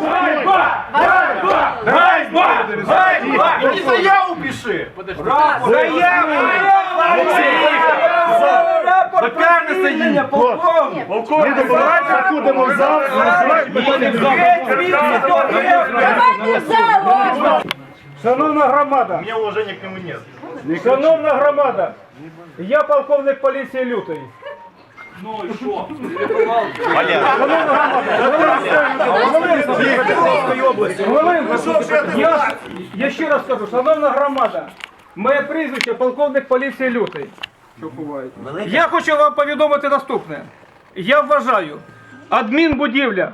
Ганьба! Ганьба! Ганьба! Ганьба! Иди заяву пиши! Заяву! Запярне сидіння, полковник! Полковник, давайте заходимо в зал, Давайте в зал! Шановна громада, У меня уважения к нему нет. шановна громада, я полковник поліції Хвилинку. Я, я ще раз кажу, шановна громада, моє прізвище полковник поліції Лютий. Я хочу вам повідомити наступне. Я вважаю, адмінбудівля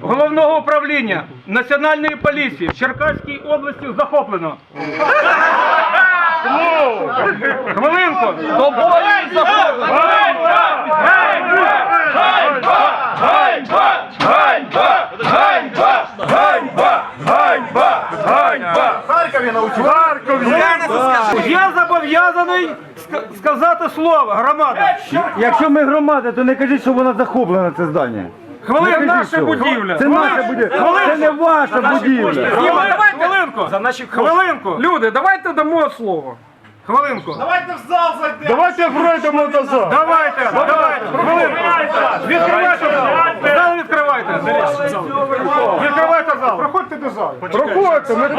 головного управління Національної поліції в Черкаській області захоплено. Хвилинку! Тобою В Харькове научил. Я зобов'язаний сказати слово, громада. Якщо ми громада, то не кажіть, що вона захоплена, це здання. Хвилинку, Не наша будівля. Це наша будівля. Це не ваша будівля. Хвилинку. За наші Хвилинку. Люди, давайте дамо слово. Хвилинку. Давайте в зал зайдем! Давайте пройдемо до залу. Давайте, давайте, хвилинку. Відкривайте зал. Зал відкривайте. Відкривайте зал. Проходьте до залу. Проходьте, ми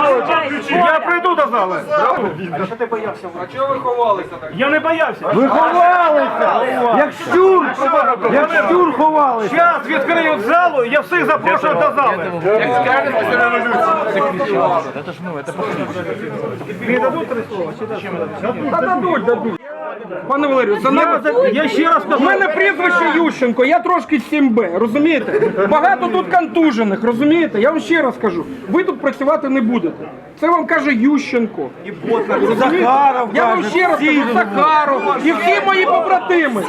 Я прийду до зали. А чого ви ховалися так? Я не боявся. Ви ховалися! Як щур! Як щур ховалися! Зараз відкриють залу, я всіх запрошую до зали. Не дадуть три слова? Чи дадуть? Та дадуть, дадуть. Пане Валерію, за нами Я ще раз у мене прізвище Ющенко, я трошки 7Б, розумієте? Багато тут контужених, розумієте? Я вам ще раз кажу, ви тут працювати не будете. Це вам каже Ющенко. І Захаров Я вам ще раз кажу, Захаров, і всі мої побратими.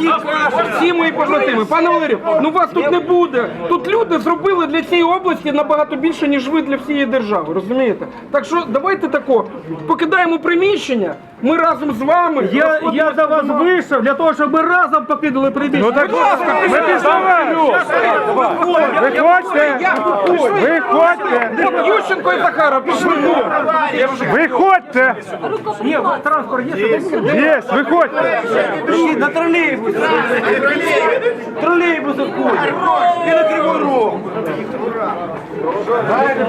Всі мої побратими. Пане Валерію, ну вас тут не буде. Тут люди зробили для цієї області набагато більше, ніж ви для всієї держави, розумієте? Так що давайте тако, покидаємо приміщення, ми разом з вами. Я, я за вас вийшов для того, щоб ми разом покинули приміщення. Ну так, ласка, ми пішли. Виходьте, виходьте, Ющенко і Захаров пішли. виходьте. Ні, транспорт є. Є, виходьте. На тролейбус. Тролейбус ходить. І на кривий рог. Гей,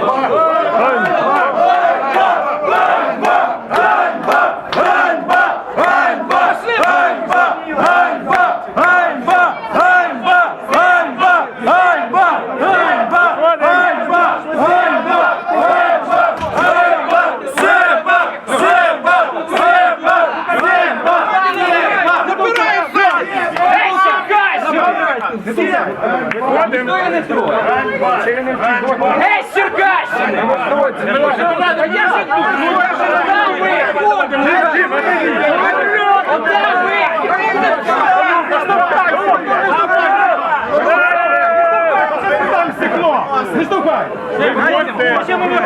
Черкащина! Та я же тут! Ну, я же там виходимо! Оце Там стекло. Не стукай. Виходьте. Чому ви